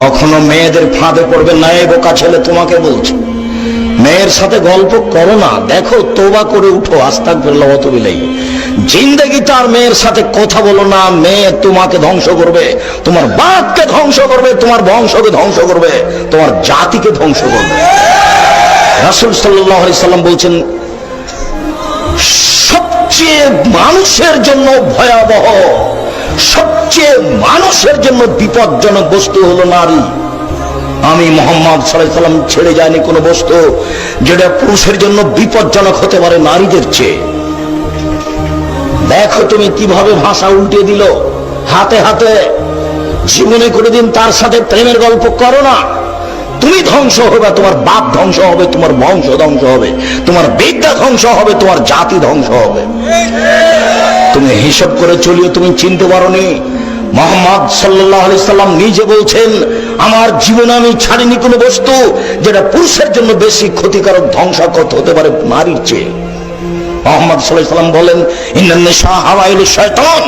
কখনো মেয়েদের ফাঁদে পড়বে না, এ বোকা ছেলে তোমাকে বলছে। মেয়ের সাথে গল্প করো না, দেখো, তোবা করে উঠো আস্তাক ফেরল অত বিলেই জিন্দগি তার মেয়ের সাথে কথা বলো না, মেয়ে তোমাকে ধ্বংস করবে, তোমার বাপকে ধ্বংস করবে, তোমার বংশকে ধ্বংস করবে, তোমার জাতিকে ধ্বংস করবে। রাসুল সাল্লাহ সাল্লাম বলছেন, সবচেয়ে মানুষের জন্য ভয়াবহ সবচেয়ে মানুষের জন্য বিপজ্জনক বস্তু হলো নারী। আমি মোহাম্মদ সাল্লাম ছেড়ে যায়নি কোনো বস্তু যেটা পুরুষের জন্য বিপজ্জনক হতে পারে নারীদের চেয়ে। দেখো তুমি কীভাবে ভাষা উল্টে দিল। হাতে হাতে। জীবনে কোনোদিন তার সাথে প্রেমের গল্প করো না। তুমি ধ্বংস হবে, তোমার বাপ ধ্বংস হবে, তোমার বংশ ধ্বংস হবে, তোমার বিদ্যা ধ্বংস হবে, তোমার জাতি ধ্বংস হবে। তুমি হিসাব করে চলিও, তুমি চিনতে পারোনি। মোহাম্মদ সাল্লাহ সাল্লাম নিজে বলছেন, আমার জীবনে আমি ছাড়িনি কোনো বস্তু যেটা পুরুষের জন্য বেশি ক্ষতিকারক ধ্বংসাকত হতে পারে নারীর চেয়ে। মোহাম্মদ বলেন শয়তান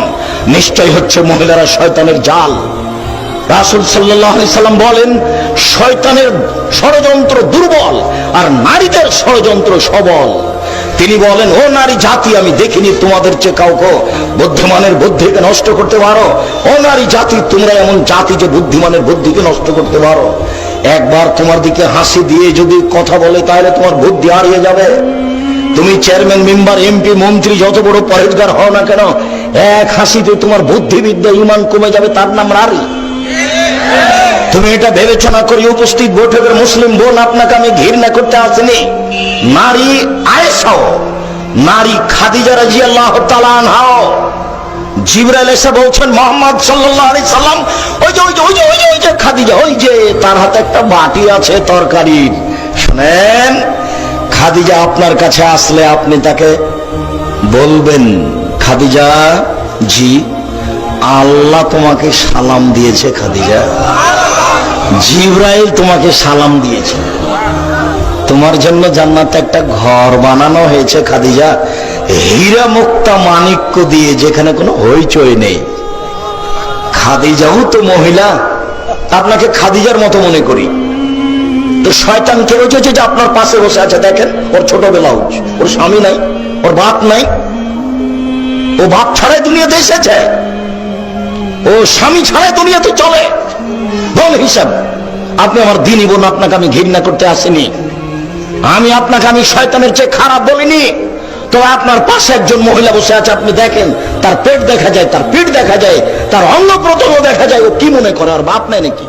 নিশ্চয় হচ্ছে মহিলারা শয়তানের জাল। রাসুল সাল্লাহ সাল্লাম বলেন, শয়তানের ষড়যন্ত্র দুর্বল আর নারীদের ষড়যন্ত্র সবল। তিনি বলেন, ও নারী জাতি, আমি দেখিনি তোমাদের চেয়ে কাউকে। বুদ্ধিমানের বুদ্ধিকে নষ্ট করতে পারো। ও নারী জাতি, তোমরা এমন জাতি যে বুদ্ধিমানের বুদ্ধিকে নষ্ট করতে পারো। একবার তোমার দিকে হাসি দিয়ে যদি কথা বলে, তাহলে তোমার বুদ্ধি হারিয়ে যাবে। তুমি চেয়ারম্যান, মেম্বার, এমপি, মন্ত্রী, যত বড় পরেজগার হও না কেন, এক হাসিতে তোমার বুদ্ধিবিদ্যা, ইমান কমে যাবে, তার নাম নারী। তুমি এটা বিবেচনা করি উপস্থিত বৈঠকের মুসলিম বোন আপনাকে আমি ঘৃণা করতে আসিনি? নারী আয়েসাও নারী খাদিজা রাজি আল্লাহ তালানহাও জিবরাইল এসে বলছেন, মোহাম্মদ আলাইহি সাল্লাম, ওই যে ওই যে ওই যে ওই যে ওই যে খাদিজা, ওই যে, তার হাতে একটা বাটি আছে তরকারির শুনেন, খাদিজা আপনার কাছে আসলে আপনি তাকে বলবেন, খাদিজা জি, আল্লাহ তোমাকে সালাম দিয়েছে খাদিজা। জিব্রাইল তোমাকে সালাম দিয়েছে। তোমার জন্য জান্নাতে একটা ঘর বানানো হয়েছে, খাদিজা। হীরা মুক্তা মানিক্য দিয়ে, যেখানে কোনো হইচই নেই। খাদিজাও তো মহিলা। আপনাকে খাদিজার মতো মনে করি। তো শয়তান কে রয়েছে যে আপনার পাশে বসে আছে, দেখেন, ওর ছোট ব্লাউজ, ওর স্বামী নাই, ওর বাপ নাই। ও বাপ ছাড়াই দুনিয়াতে এসেছে। ও স্বামী ছাড়াই দুনিয়াতে চলে। বল হিসাব। আপনি আমার দিনই বোন, আপনাকে আমি ঘৃণা করতে আসিনি। আমি আপনাকে, আমি শয়তানের চেয়ে খারাপ বলিনি। তো আপনার পাশে একজন মহিলা বসে আছে, আপনি দেখেন, তার পেট দেখা যায়, তার পিঠ দেখা যায়, তার অঙ্গ প্রত্যঙ্গ দেখা যায়, ও কি মনে করে, আর বাপ নাই নাকি?